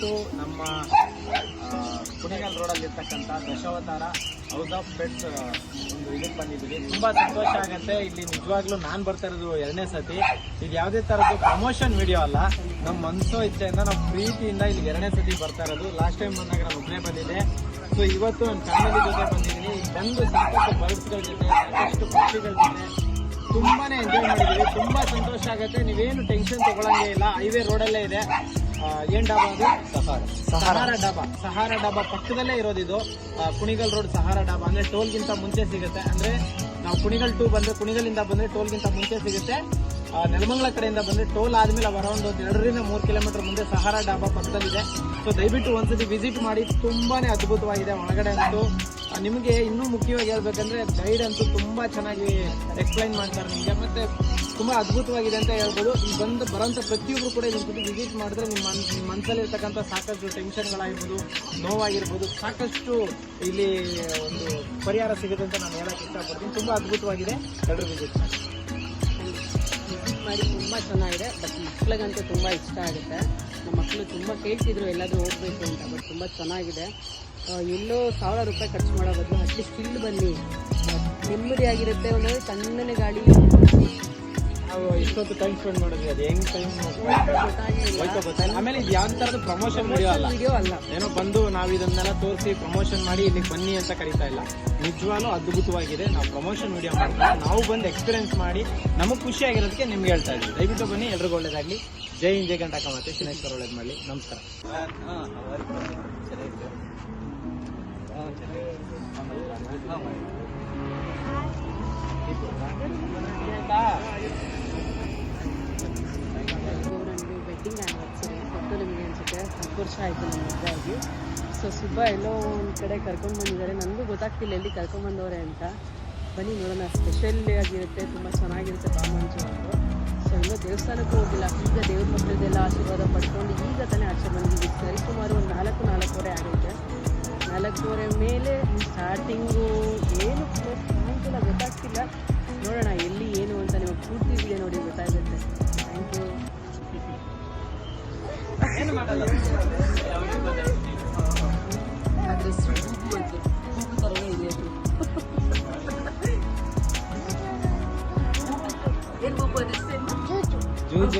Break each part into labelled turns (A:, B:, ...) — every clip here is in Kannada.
A: ಇವತ್ತು ನಮ್ಮ ಕುಣಿಗಲ್ ರೋಡಲ್ಲಿ ಇರ್ತಕ್ಕಂಥ ದಶಾವತಾರ ಹೌಸ್ ಆಫ್ ಪೆಟ್ಸ್ ಒಂದು ಇದಕ್ಕೆ ಬಂದಿದ್ದೀವಿ. ತುಂಬ ಸಂತೋಷ ಆಗುತ್ತೆ. ಇಲ್ಲಿ ನಿಜವಾಗ್ಲೂ ನಾನು ಬರ್ತಾ ಇರೋದು ಎರಡನೇ ಸತಿ. ಇದು ಯಾವುದೇ ಥರದ್ದು ಪ್ರಮೋಷನ್ ವಿಡಿಯೋ ಅಲ್ಲ. ನಮ್ಮ ಮನಸ್ಸೋ ಇಚ್ಛೆಯಿಂದ ನಮ್ಮ ಪ್ರೀತಿಯಿಂದ ಇಲ್ಲಿ ಎರಡನೇ ಸತಿ ಬರ್ತಾ ಇರೋದು. ಲಾಸ್ಟ್ ಟೈಮ್ ಬಂದಾಗ ನಾನು ಒಬ್ಬನೇ ಬಂದಿದೆ ಸೊ ಇವತ್ತು ನನ್ನ ಫ್ಯಾಮಿಲಿ ಜೊತೆ ಬಂದಿದ್ದೀನಿ. ಬಂದು ಸಾಕಷ್ಟು ಬರ್ಡ್ಸ್ಗಳ ಜೊತೆ, ಸಾಕಷ್ಟು ಪಕ್ಷಿಗಳ ಜೊತೆ ತುಂಬಾ ಎಂಜಾಯ್ ಮಾಡಿದ್ದೀವಿ. ತುಂಬ ಸಂತೋಷ ಆಗುತ್ತೆ. ನೀವೇನು ಟೆನ್ಷನ್ ತೊಗೊಳಂಗೇ ಇಲ್ಲ. ಹೈವೇ ರೋಡಲ್ಲೇ ಇದೆ. ಏನ್ ಡಾಬಾ ಅದು? ಸಹಾರ. ಸಹಾರ ಡಾಬಾ. ಸಹಾರ ಡಾಬಾ ಪಕ್ಕದಲ್ಲೇ ಇರೋದು ಇದು ಕುಣಿಗಲ್ ರೋಡ್ ಸಹಾರ ಡಾಬಾ. ಅಂದ್ರೆ ಟೋಲ್ಗಿಂತ ಮುಂಚೆ ಸಿಗುತ್ತೆ. ಅಂದ್ರೆ ನಾವು ಕುಣಿಗಲ್ ಟು ಬಂದ್ರೆ ಕುಣಿಗಲಿಂದ ಬಂದ್ರೆ ಟೋಲ್ಗಿಂತ ಮುಂಚೆ ಸಿಗುತ್ತೆ. ನೆಲಮಂಗಲ ಕಡೆಯಿಂದ ಬಂದ್ರೆ ಟೋಲ್ ಆದ್ಮೇಲೆ ಅರೌಂಡ್ ಒಂದು ಎರಡರಿಂದ ಮೂರು ಕಿಲೋಮೀಟರ್ ಮುಂದೆ ಸಹಾರ ಡಾಬಾ ಪಕ್ಕದಲ್ಲಿದೆ. ಸೊ ದಯವಿಟ್ಟು ಒಂದ್ಸತಿ ವಿಸಿಟ್ ಮಾಡಿ. ತುಂಬಾನೇ ಅದ್ಭುತವಾಗಿದೆ ಒಳಗಡೆ ಅಂತೂ. ನಿಮಗೆ ಇನ್ನೂ ಮುಖ್ಯವಾಗಿ ಹೇಳ್ಬೇಕಂದ್ರೆ ಗೈಡ್ ಅಂತೂ ತುಂಬಾ ಚೆನ್ನಾಗಿ ಎಕ್ಸ್ಪ್ಲೈನ್ ಮಾಡ್ತಾರೆ ನಿಮಗೆ. ಮತ್ತೆ ತುಂಬಾ ಅದ್ಭುತವಾಗಿದೆ ಅಂತ ಹೇಳ್ಬೋದು. ಈ ಬಂದು ಬರೋಂಥ ಪ್ರತಿಯೊಬ್ರು ಕೂಡ ಇದೊಂದ್ಸತಿ ವಿಸಿಟ್ ಮಾಡಿದ್ರೆ ನಿಮ್ಮ ನಿಮ್ಮ ಮನಸ್ಸಲ್ಲಿ ಇರ್ತಕ್ಕಂಥ ಸಾಕಷ್ಟು ಟೆನ್ಷನ್ಗಳಾಗಿರ್ಬೋದು ನೋವಾಗಿರ್ಬೋದು, ಸಾಕಷ್ಟು ಇಲ್ಲಿ ಒಂದು ಪರಿಹಾರ ಸಿಗುತ್ತೆ ಅಂತ ನಾನು ಹೇಳಕ್ ಇಷ್ಟಪಡ್ತೀನಿ. ತುಂಬಾ ಅದ್ಭುತವಾಗಿದೆ. ಎಲ್ಲರೂ ವಿಸಿಟ್ ಮಾಡಿ.
B: ಮಾಡಿ, ತುಂಬ ಚೆನ್ನಾಗಿದೆ. ಬಟ್ ಮಕ್ಳಿಗಂತೂ ತುಂಬ ಇಷ್ಟ ಆಗುತ್ತೆ. ನಮ್ಮ ಮಕ್ಕಳು ತುಂಬ ಕೇಳ್ತಿದ್ರು ಎಲ್ಲಾದರೂ ಹೋಗ್ಬೇಕು ಅಂತ ಬಟ್ ತುಂಬ ಚೆನ್ನಾಗಿದೆ. ಎಲ್ಲೋ ಸಾವಿರ ರೂಪಾಯಿ ಖರ್ಚು ಮಾಡೋ ಬದಲು ಅಟ್ಲೀಸ್ಟ್ ಇಲ್ಲಿ ಬನ್ನಿ. ನೆಮ್ಮದಿಯಾಗಿರುತ್ತೆ ಒಂದು ತಣ್ಣನೆ ಗಾಳಿ.
A: ನಾವು ಇಷ್ಟೊತ್ತು ಟೈಮ್ ಸ್ಪೆಂಡ್ ಮಾಡಿದ್ವಿ ಅದು ಹೆಂಗ್ ಟೈಮ್
B: ಗೊತ್ತಾಗೇ ಇಲ್ಲ
A: ಗೊತ್ತಾಗಿಲ್ಲ ಆಮೇಲೆ ಇದು ಯಾವ ತರದ ಪ್ರಮೋಷನ್ ವಿಡಿಯೋ ಅಲ್ಲ?
B: ಅಲ್ಲ.
A: ಏನೋ ಬಂದು ನಾವು ಇದನ್ನೆಲ್ಲ ತೋರಿಸಿ ಪ್ರಮೋಷನ್ ಮಾಡಿ ಇಲ್ಲಿಗೆ ಬನ್ನಿ ಅಂತ ಕರೀತಾ ಇಲ್ಲ. ನಿಜವಾಗ್ಲೂ ಅದ್ಭುತವಾಗಿದೆ. ನಾವು ಪ್ರಮೋಷನ್ ವಿಡಿಯೋ ಮಾಡ್ತೀವಿ ನಾವು ಬಂದು ಎಕ್ಸ್ಪೀರಿಯನ್ಸ್ ಮಾಡಿ ನಮಗೆ ಖುಷಿ ಆಗಿರೋದಕ್ಕೆ ನಿಮ್ಗೆ ಹೇಳ್ತಾ ಇದ್ದೀವಿ ದಯವಿಟ್ಟು ಬನ್ನಿ ಎಲ್ರಿಗೂ ಒಳ್ಳೇದಾಗ್ಲಿ. ಜೈ ಹಿಂದ್ ಜೈ ಗಂಟಕ ಮತ್ತೆ ಶಿನೇಶ್ವರ ಒಳ್ಳೇದು ಮಾಡಿ ನಮಸ್ಕಾರ.
B: ಇದು ಆಯಿತು ನಮ್ಮ ಸೊ ಸುಬ್ಬ ಎಲ್ಲೋ ಒಂದು ಕಡೆ ಕರ್ಕೊಂಡು ಬಂದಿದ್ದಾರೆ. ನನಗೂ ಗೊತ್ತಾಗ್ತಿಲ್ಲ ಎಲ್ಲಿ ಕರ್ಕೊಂಡ್ಬಂದವ್ರೆ ಅಂತ. ಬನ್ನಿ ನೋಡೋಣ. ಸ್ಪೆಷಲ್ ಆಗಿರುತ್ತೆ, ತುಂಬ ಚೆನ್ನಾಗಿರುತ್ತೆ ಬಾಮಂಜು ಅವರು ಸೊ ಇನ್ನೂ ದೇವಸ್ಥಾನಕ್ಕೂ ಹೋಗಿಲ್ಲ. ಈಗ ದೇವ್ರ ಮಕ್ಕಳದೆಲ್ಲ ಆಶೀರ್ವಾದ ಪಡ್ಕೊಂಡು ಈಗ ತಾನೇ ಆಚೆ ಬಂದಿದ್ದೀವಿ. ಸರಿ, ಸುಮಾರು ಒಂದು ನಾಲ್ಕು, ನಾಲ್ಕೂವರೆ ಆಗುತ್ತೆ. ನಾಲ್ಕೂವರೆ ಮೇಲೆ ಸ್ಟಾರ್ಟಿಂಗು ಏನು ಸಾಯಂಕಾಲ ಗೊತ್ತಾಗ್ತಿಲ್ಲ. ನೋಡೋಣ ಎಲ್ಲಿ, ಏನು ಅಂತ ನೀವು ಪೂರ್ತಿ ವಿಡಿಯೋ ನೋಡಿ ಗೊತ್ತಾಗುತ್ತೆ. ಥ್ಯಾಂಕ್ ಯು
A: ಜೂಜು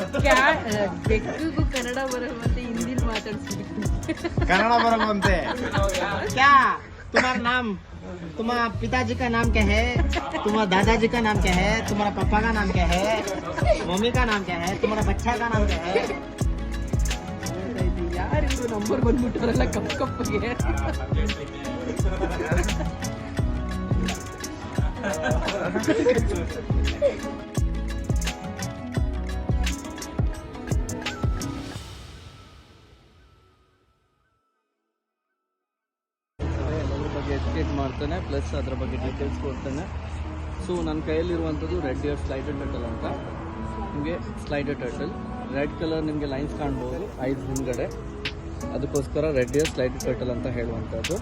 C: ಕನ್ನಡ ಅರ್ಥ ಆಗಲ್ಲ ಹಿಂದಿ ಸಿಕ್ಕಾಪಟ್ಟೆ
A: ಕ್ಯಾಮ ತುಮಾರ ನಾಮ್
B: ಕ್ಯಾ ಬೆಕ್ಕಿಗೂ ಕನ್ನಡ ಬರೋವಂತೆ ಹಿಂದಿಲಿ ಮಾತಾಡ್ಸ್ಬಿಟ್ಟು
A: कन्नड़ा बरल बनते क्या तुम्हारा नाम तुम्हारा पिताजी का नाम क्या है तुम्हारा दादाजी का नाम क्या है तुम्हारा पापा का नाम क्या है मम्मी का नाम क्या है तुम्हारा बच्चा का नाम क्या है
B: ಯಾರು ಇವರು ನಂಬರ್ ಬಂದ್ಬಿಟ್ಟವರೆಲ್ಲ ಕಪ್ ಕಪ್ಪಿಗೆ
C: ಎಜುಕೇಟ್ ಮಾಡ್ತಾನೆ ಪ್ಲಸ್ ಅದರ ಬಗ್ಗೆ ಡೀಟೇಲ್ಸ್ ಕೊಡ್ತೇನೆ. ಸೊ ನನ್ನ ಕೈಯಲ್ಲಿರುವಂಥದ್ದು ರೆಡ್ ಇಯರ್ ಸ್ಲೈಡೆಡ್ ಟರ್ಟಲ್ ಅಂತ. ನಿಮಗೆ ಸ್ಲೈಡೆಡ್ ಟರ್ಟಲ್ ರೆಡ್ ಕಲರ್ ನಿಮಗೆ ಲೈನ್ಸ್ ಕಾಣ್ಬೋದು ಐದು ಹಿಂದ್ಗಡೆ. ಅದಕ್ಕೋಸ್ಕರ ರೆಡ್ ಇಯರ್ ಸ್ಲೈಡೆಡ್ ಟರ್ಟಲ್ ಅಂತ ಹೇಳುವಂಥದ್ದು.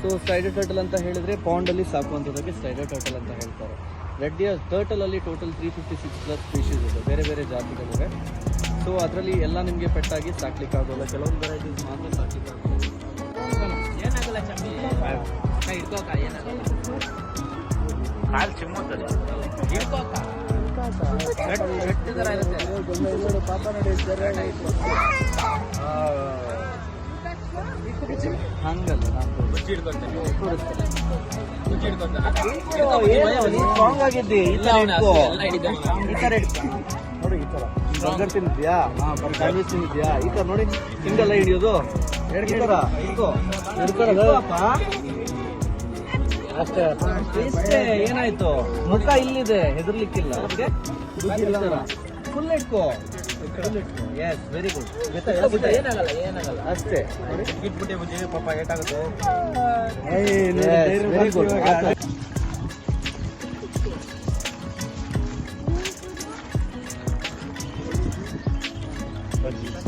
C: ಸೊ ಸ್ಲೈಡೆಡ್ ಟರ್ಟಲ್ ಅಂತ ಹೇಳಿದರೆ ಪಾಂಡಲ್ಲಿ ಸಾಕುವಂಥದ್ದಕ್ಕೆ ಸ್ಲೈಡೆಡ್ ಟರ್ಟಲ್ ಅಂತ ಹೇಳ್ತಾರೆ. Red ear ಟರ್ಟಲಲ್ಲಿ total three fifty six plus species ಇದೆ. ಬೇರೆ ಬೇರೆ ಜಾತಿಗಳಿವೆ. ಸೊ ಅದರಲ್ಲಿ ಎಲ್ಲ ನಿಮಗೆ ಪೆಟ್ಟಾಗಿ ಸಾಕ್ಲಿಕ್ಕಾಗೋಲ್ಲ. ಕೆಲವೊಂದು ವೆರೈಟೀಸ್ ಮಾತ್ರ ಸಾಕ್ಲಿಕ್ಕಾಗೋಲ್ಲ.
A: ಏನಾಗಲ್ಲ ಹಿಡ್ಕೋಕ ಕಾಲ್ ಚಿಮ್ಮುತ್ತದೆ ಹಿಡ್ಕೋಕ ಥರ ಇರುತ್ತೆ
C: ಹಂಗಲ್ಲ. ಈ ತರ ಹಿಡ್ಕೊ. ನೋಡಿ ಈ ತಿಂದಿದ್ಯಾ ಈ ನೋಡಿ ಹಿಂಗೆಲ್ಲ ಹಿಡಿಯೋದು ತರ ಹಿಡ್ಕೋ ಅಷ್ಟೇ. ಇಷ್ಟೇ ಏನಾಯ್ತು? ಮುಖ ಇಲ್ಲಿದೆ ಹೆದರ್ಲಿಕ್ಕಿಲ್ಲ. ಓಕೆ ಫುಲ್ ಇಟ್ಕೋ ಎಸ್ ವೆರಿ ಗುಡ್ ಗೊತ್ತಾಯ್ತು
A: ಏನಾಗಲ್ಲ ಏನಾಗಲ್ಲ.
C: ಅಷ್ಟೇ.
A: ಬಿಟ್ಬಿಟ್ಟೆ ಬುದ್ಧಿ ಪಾಪ ಏಟಾಗುತ್ತೆ.
C: ವೆರಿ ಗುಡ್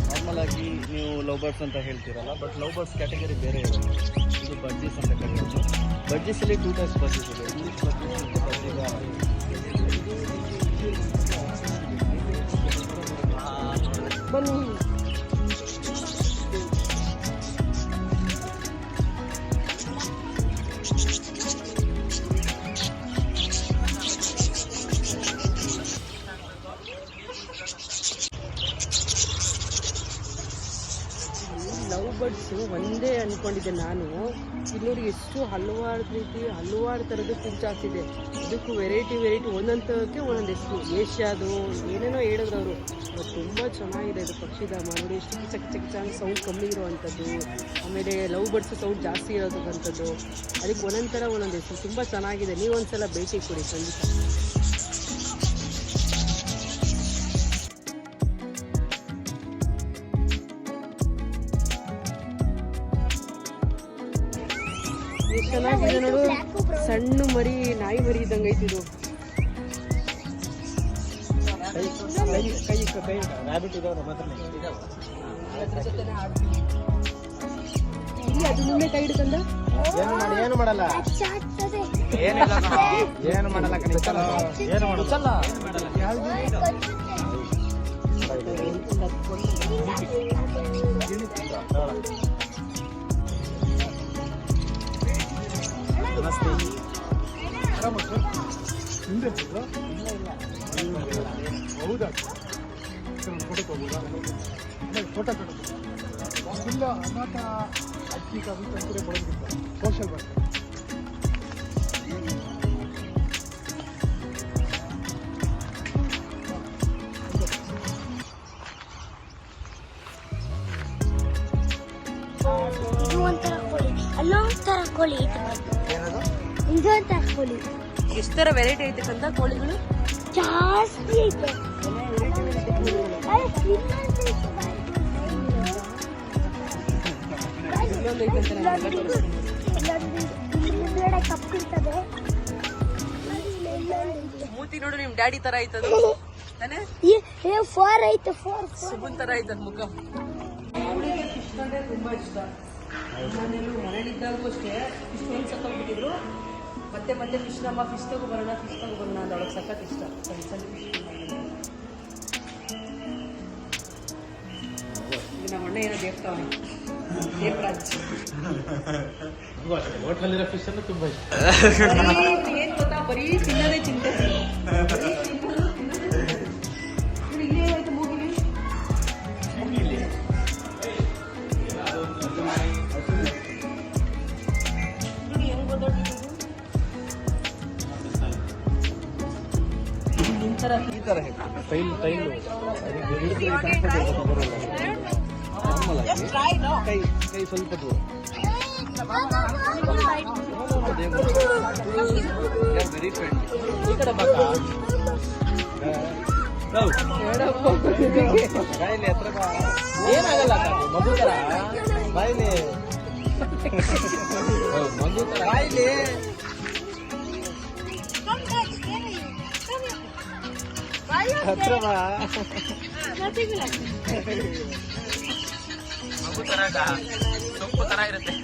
C: ನಾರ್ಮಲ್ ಆಗಿ ನೀವು ಲವ್ ಬರ್ಡ್ಸ್ ಅಂತ ಹೇಳ್ತೀರಲ್ಲ ಬಟ್ ಲವ್ ಬರ್ಡ್ಸ್ ಕ್ಯಾಟಗರಿ ಬೇರೆ ಇರುತ್ತೆ. ಇದು ಬಡ್ಜೀಸ್ ಅಂತ ಕರೆಯೋದು ಬಡ್ಜೀಸಲ್ಲಿ ಟೂ ಟೈಪ್ಸ್ ಬಡ್ಜೀಸ್ ಇದೆ ಇಂಗ್ಲೀಷ್ ಬಡ್ಜೀಸ್ ಮತ್ತು ಬಡ್ಜೀಸ್
B: ಬನ್ನಿ ಲವ್ ಒಂದೇ ಅಂದ್ಕೊಂಡಿದ್ದೆ ನಾನು. ಇಲ್ಲಿ ಎಷ್ಟು ಹಲವಾರು ರೀತಿ, ಹಲವಾರು ಥರದ್ದು ಪಿಂಚಾಕ್ಸ್ ಇದೆ. ಇದಕ್ಕೂ ವೆರೈಟಿ ವೆರೈಟಿ ಒಂದೊಂದಕ್ಕೆ ಒಂದೊಂದು ಎಷ್ಟು ಏಷ್ಯಾದು, ಏನೇನೋ ಹೇಳಿದ್ರು ಅವರು ತುಂಬ ಚೆನ್ನಾಗಿದೆ ಇದು ಪಕ್ಷಿಧಾಮ. ನೋಡಿ ಎಷ್ಟು ಚಕ್ ಚಕ್ ಕಿಚ ಸೌಂಡ್ ಕಮ್ಮಿ ಇರುವಂಥದ್ದು. ಆಮೇಲೆ ಲವ್ ಬರ್ಡ್ಸ್ ಸೌಂಡ್ ಜಾಸ್ತಿ ಇರೋದಕ್ಕಂಥದ್ದು ಅದಕ್ಕೆ ಒಂದೊಂದು ಥರ ಒಂದೊಂದು ಹೆಸರು ತುಂಬ ಚೆನ್ನಾಗಿದೆ. ನೀವೊಂದ್ಸಲ ಭೇಟಿ ಕೊಡಿ, ಖಂಡಿತ. ಚೆನ್ನಾಗಿದೆ ನೋಡು. ಸಣ್ಣ ಮರಿ ನಾಯಿ ಮರಿ ಇದ್ದಂಗೆ ಐತಿ ಇದು.
A: ಕೈ
B: ಅದು ಮುಂದೆ
A: ಏನು ಮಾಡಲ್ಲ? ಏನು ಮಾಡಲ್ಲ. ಏನು ಮಾಡಲ್ಲ ಏನು ಮಾಡಲ್ಲ ನಮಸ್ತೆ.
D: ಹೌದಾ? ಫೋಟೋ ತಗೋಬೋದಾ? ಫೋಟೋ ಇಲ್ಲ ಅನಾಥ ಅಕ್ಕಿ ಕವಿ ತಂದ್ರೆ ಬರೋದಿಲ್ಲ. ಸೋಷಲ್ ವರ್ಕ್
E: ಅಲ್ಲೊಂದು ಒಂಥರ ಕೋಳಿ. ಅಲ್ಲೊಂಥರ ಕೋಳಿ ಐತೆ ಇದೊಂಥರ ಕೋಳಿ.
B: ಎಷ್ಟು ಥರ ವೆರೈಟಿ ಐತೆ ಕೋಳಿಗಳು?
E: ಜಾಸ್ತಿ ಐತೆ.
B: ಅಂತ
E: ಕಪ್ಪಿರ್ತದೆ
B: ಮೂತಿ ನೋಡು ನಿಮ್ ಡ್ಯಾಡಿ ತರ ಐತದು
E: ಫೋರ್ ಐತೆ ಫೋರ್
B: ಸುಬುನ್ ತರ ಐತದ ಮುಖ. ತುಂಬಾ ಇಷ್ಟ. ಮನೇಲಿ ಮನೇಲಿದ್ದಾಗೂ ಅಷ್ಟೇ ಒಂದು ಸತ್ತೋಗ್ಬಿಟ್ಟಿದ್ರು. ಮತ್ತೆ ಮತ್ತೆ ಫಿಶ್ ನಮ್ಮ ಫಿಶ್ ತಗೊಬರೋಣ ಫಿಶ್ ತಗೊಬರೋಣ ಅಂತ ಅವಳಿಗೆ ಸಖತ್ ಇಷ್ಟ. ಸಣ್ಣ ಸಣ್ಣ ಫಿಶ್ ನಮ್ಮ ಅಣ್ಣ ಏನೋ ದೇವ್ತಾವನೆ ದೇವರಾಜ್.
A: ಹೋಟ್ಲಲ್ಲಿರೋ ಫಿಶ್ ಅಂದ್ರೆ ತುಂಬಾ ಇಷ್ಟ.
B: ಏನ್ ಗೊತ್ತಾ ಬರೀ ತಿನ್ನದೇ ಚಿಂತೆ.
C: ಈ ಹೇಳ್ತೀವಿ
A: ಟೈಲ್ ಟೈಲು.
C: ನಾರ್ಮಲ್ ಆಗಿ. ಕೈ ಕೈ ಸ್ವಲ್ಪ ದೂರ. ವೆರಿ ಫ್ರೆಂಡ್ಲಿ
A: ಈ ಕಡೆ ಬಾಕ
C: ಹತ್ರ ಬಾ.
A: ಏನಾಗಲ್ಲ ಮಗು ತರ? ಬಾಯಿಲಿ. ಮಗು ತರ. ಬಾಯಿಲಿ. ಹತ್ರ ಬಾ ಮಗು ತರ ಸೊಪ್ಪು ತರ ಇರುತ್ತೆ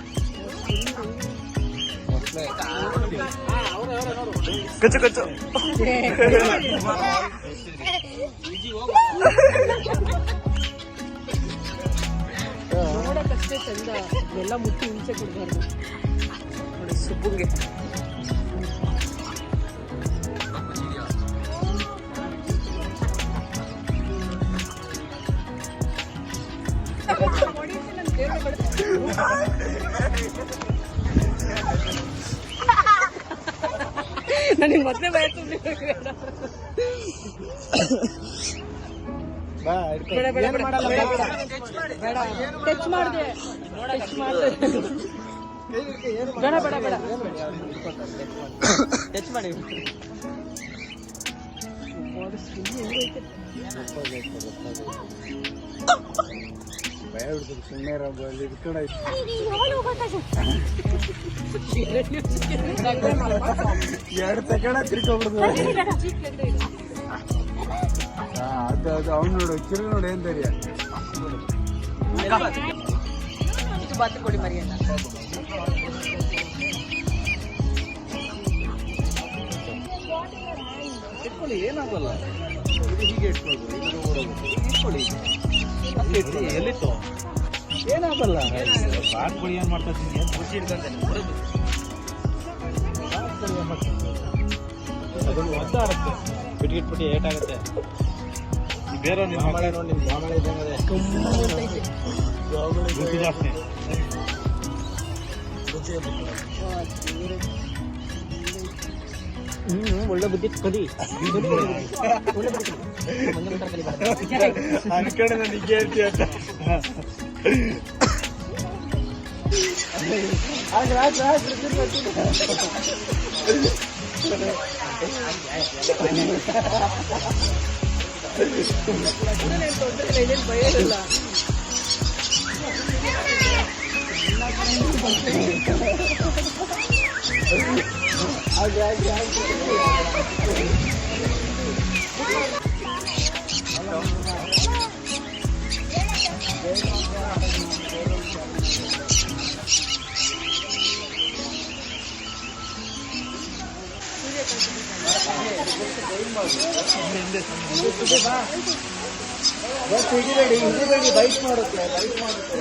C: ಕಚ್ಚು ಕಚ್ಚು.
B: ನೋಡಕ್ಕಷ್ಟೇ ಚಂದ. ಎಲ್ಲ ಮುಟ್ಟಿ ಹಿಂಸೆ ಕೊಡ್ಬಾರ್ದು. ನೋಡಿ ಸುಬ್ಬುಂಗೆ. ನನಗೆ ಮೊದಲೇ ಭಯ. ಬೇಡ, ಬೇಡ, ಬೇಡ, ಬೇಡ, ಟಚ್ ಮಾಡಿದೆ. ಟಚ್ ಮಾಡಿದೆ. ಬೇಡ ಬೇಡ ಬೇಡ.
A: ಟಚ್ ಮಾಡಿ.
D: ಭಯ ಬಿಡ್ತದೆ ಸುಮ್ಮನೆ ಇಟ್ಕೊಂಡ ಎರಡು ಸೆಕೆಂಡ್ ತಿರ್ಕೊಬಿಡ್ತದೆ ಅದು ಅದು ಅವ್ನು ನೋಡು ಕಿರು ನೋಡು ಏನ್ ಧೈರ್ಯ
B: ಇದು ಬಾತ್ ಕೊಡಿ ಮರಿಯಣ್ಣ
C: ಇಟ್ಕೊಳ್ಳಿ ಏನಾಗಲ್ಲ ಇದು ಹೀಗೆ ಇಟ್ಕೊಳ್ಬೋದು ಇದ್ರ ಓಡೋಗುತ್ತೆ ಇಟ್ಕೊಳ್ಳಿ ಅಲ್ಲೇ ಇಟ್ಕೊಳ್ಳಿ.
A: ಎಲ್ಲಿತ್ತು
C: ಏನಾಗಲ್ಲ?
A: ಕೊಡಿ ಏನ್ ಮಾಡ್ತಾ ಅಂತ ಖುಷಿ ಇಟ್ಕೊಂತೇನೆ ಅದೊಂದು ಒದ್ದ ಆಡುತ್ತೆ ಬಿಟ್ಟು ಇಟ್ಬಿಟ್ಟು ಏಟಾಗುತ್ತೆ ಬೇರೆ ನಿಮ್ಮ ಮಾಮಳೆ ನೋಡಿ ನಿಮ್ಮ ಮಾಮಳೆ ಇದ್ದಂಗೆ ಜಾಸ್ತಿ ಜಾಸ್ತಿ
B: ಒಳ್ಳೆ ಬುದ್ಧಿ ಕಲಿ
A: ಅನ್ಕಡೆ ನನಗೆ ಹೇಳ್ತೀಯ ಅಂತ
B: ಇದೇನು ಭಯ ಇರಲ್ಲ
C: ಬೈಟ್ ಮಾಡುತ್ತೆ ಬೈಟ್ ಮಾಡುತ್ತೆ.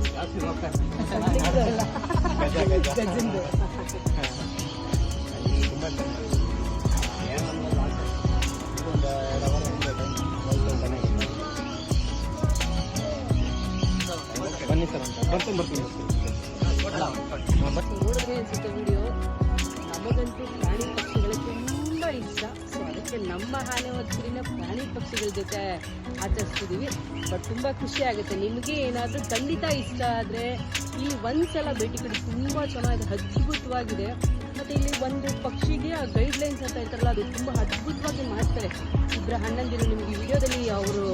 A: ಬನ್ನಿ ಸರ್ ಅಂತ. ಬರ್ತೀನಿ ಬರ್ತೀನಿ.
B: ನೋಡಿದ್ರೆ ಅನ್ಸುತ್ತೆ ವಿಡಿಯೋ. ನಮಗಂತೂ ಪ್ರಾಣಿ ಪಕ್ಷಿಗಳು ತುಂಬ ಇಷ್ಟ. ಅದಕ್ಕೆ ನಮ್ಮ ಆನೆ ಹೊತ್ತಿನ ಪ್ರಾಣಿ ಪಕ್ಷಿಗಳ ಜೊತೆ ಆಚರಿಸ್ತಿದ್ದೀವಿ ಬಟ್ ತುಂಬ ಖುಷಿ ಆಗುತ್ತೆ. ನಿಮಗೆ ಏನಾದರೂ ಖಂಡಿತ ಇಷ್ಟ ಆದರೆ ಇಲ್ಲಿ ಒಂದ್ಸಲ ಭೇಟಿ ಕೊಡಿ. ತುಂಬ ಚೆನ್ನಾಗಿದೆ. ಅದ್ಭುತವಾಗಿದೆ. ಮತ್ತು ಇಲ್ಲಿ ಒಂದು ಪಕ್ಷಿಗೆ ಆ ಗೈಡ್ಲೈನ್ಸ್ ಅಂತ ಇರ್ತಾರಲ್ಲ ಅದು ತುಂಬ ಅದ್ಭುತವಾಗಿ ಮಾಡ್ತಾರೆ. ಇಬ್ಬರ ಅಣ್ಣಂದಿರು ನಿಮಗೆ ವಿಡಿಯೋದಲ್ಲಿ ಅವರು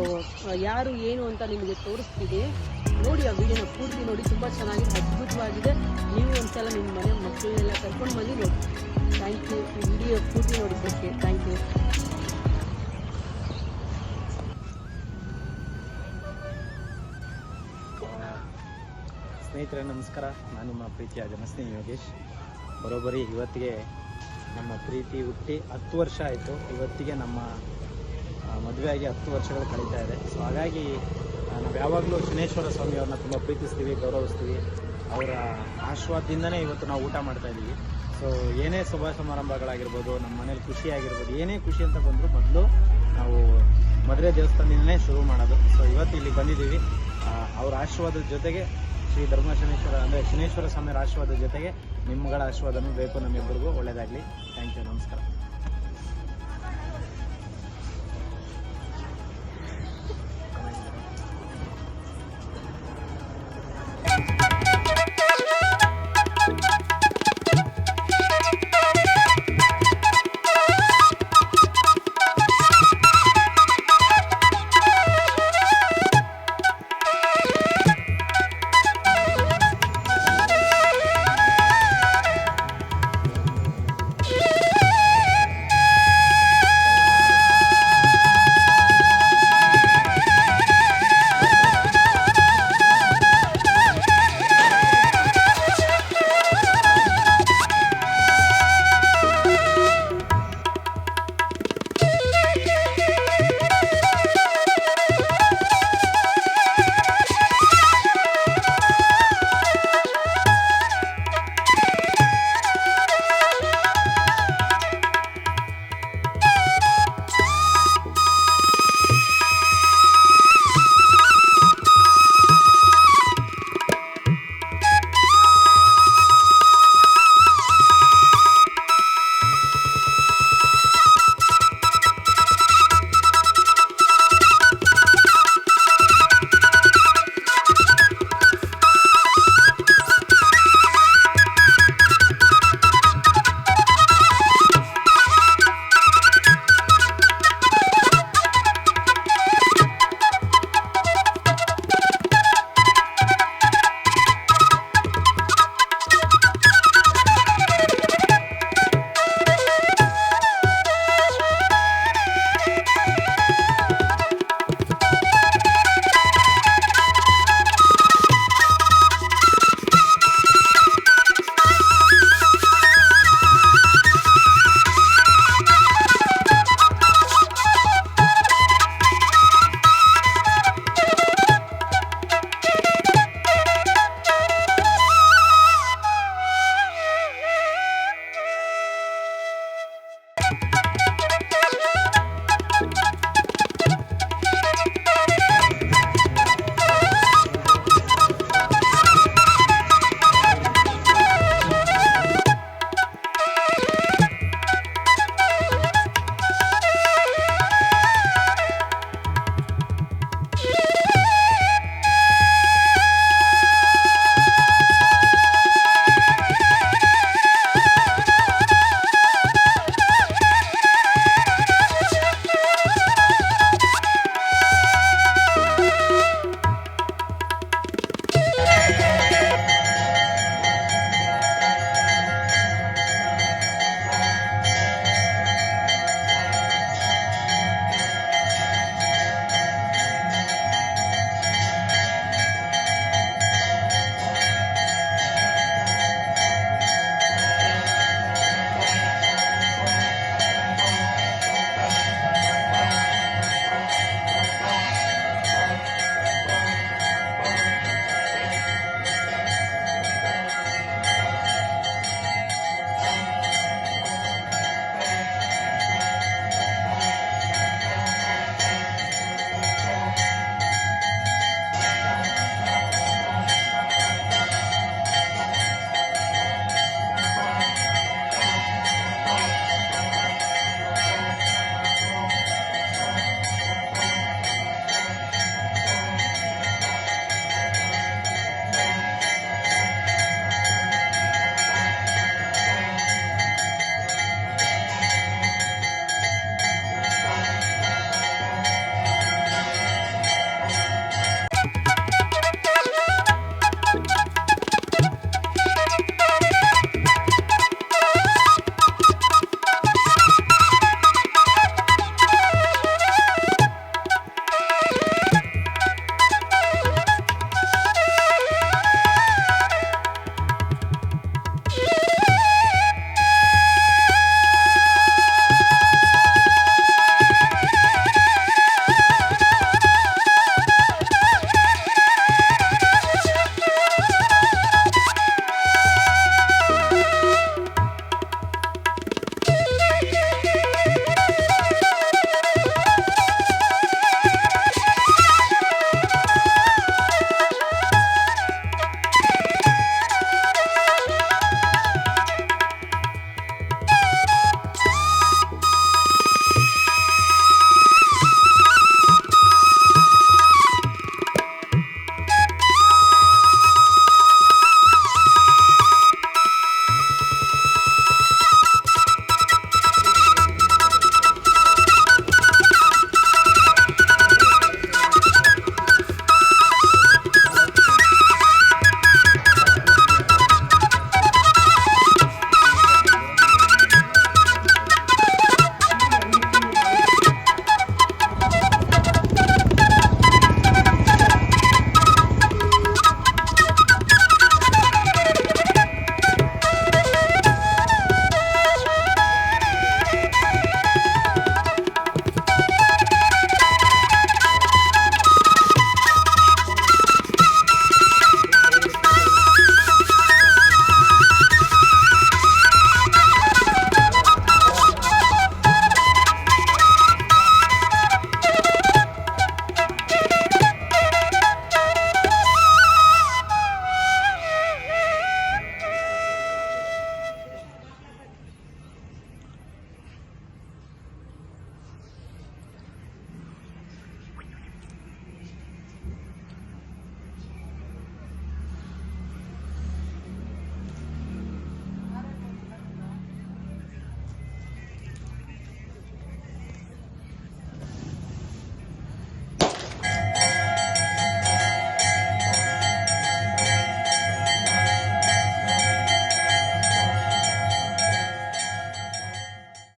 B: ಯಾರು, ಏನು ಅಂತ ನಿಮಗೆ ತೋರಿಸ್ತೀವಿ ನೋಡಿ, ಆ ವಿಡಿಯೋನ ಪೂರ್ತಿ ನೋಡಿ. ತುಂಬ ಚೆನ್ನಾಗಿದೆ, ಅದ್ಭುತವಾಗಿದೆ. ನೀವು ಒಂದ್ಸಲ ನಿಮ್ಮ ಮನೆ ಮಕ್ಕಳನ್ನೆಲ್ಲ ಕರ್ಕೊಂಡು ಬಂದು ನೋಡಿ. ಥ್ಯಾಂಕ್ ಯು ವಿಡಿಯೋ ಪೂರ್ತಿ ನೋಡಿದ್ದಕ್ಕೆ ಥ್ಯಾಂಕ್ ಯು
A: ಸ್ನೇಹಿತರೆ, ನಮಸ್ಕಾರ. ನಾನು ನಿಮ್ಮ ಪ್ರೀತಿಯ ಜನಸ್ನೇಹಿ ಯೋಗೇಶ್. ಬರೋಬ್ಬರಿ ಇವತ್ತಿಗೆ ನಮ್ಮ ಪ್ರೀತಿ ಹುಟ್ಟಿ ಹತ್ತು ವರ್ಷ ಆಯಿತು. ಇವತ್ತಿಗೆ ನಮ್ಮ ಮದುವೆಯಾಗಿ ಹತ್ತು ವರ್ಷಗಳು ಕಳೀತಾ ಇದೆ. ಸೊ ಹಾಗಾಗಿ ನಾವು ಯಾವಾಗಲೂ ಶನೇಶ್ವರ ಸ್ವಾಮಿಯವ್ರನ್ನ ತುಂಬ ಪ್ರೀತಿಸ್ತೀವಿ, ಗೌರವಿಸ್ತೀವಿ. ಅವರ ಆಶೀರ್ವಾದದಿಂದನೇ ಇವತ್ತು ನಾವು ಊಟ ಮಾಡ್ತಾ ಇದ್ದೀವಿ ಸೊ ಏನೇ ಶುಭ ಸಮಾರಂಭಗಳಾಗಿರ್ಬೋದು, ನಮ್ಮ ಮನೇಲಿ ಖುಷಿ ಆಗಿರ್ಬೋದು ಏನೇ ಖುಷಿ ಅಂತ ಬಂದರೂ ಮೊದಲು ನಾವು ಮದುವೆ ದೇವಸ್ಥಾನದಿಂದನೇ ಶುರು ಮಾಡೋದು. ಸೊ ಇವತ್ತು ಇಲ್ಲಿ ಬಂದಿದ್ದೀವಿ. ಅವ್ರ ಅವರ ಆಶೀರ್ವಾದದ ಜೊತೆಗೆ ಶ್ರೀ ಧರ್ಮ ಶನೇಶ್ವರ ಅಂದರೆ ಶನೇಶ್ವರ ಸ್ವಾಮಿಯರ ಆಶೀರ್ವಾದದ ಜೊತೆಗೆ ನಿಮ್ಮಗಳ ಆಶೀರ್ವಾದನೂ ಬೇಕು ನಮ್ಮಿಬ್ಬರಿಗೂ. ಒಳ್ಳೆಯದಾಗಲಿ ಥ್ಯಾಂಕ್ ಯು ನಮಸ್ಕಾರ.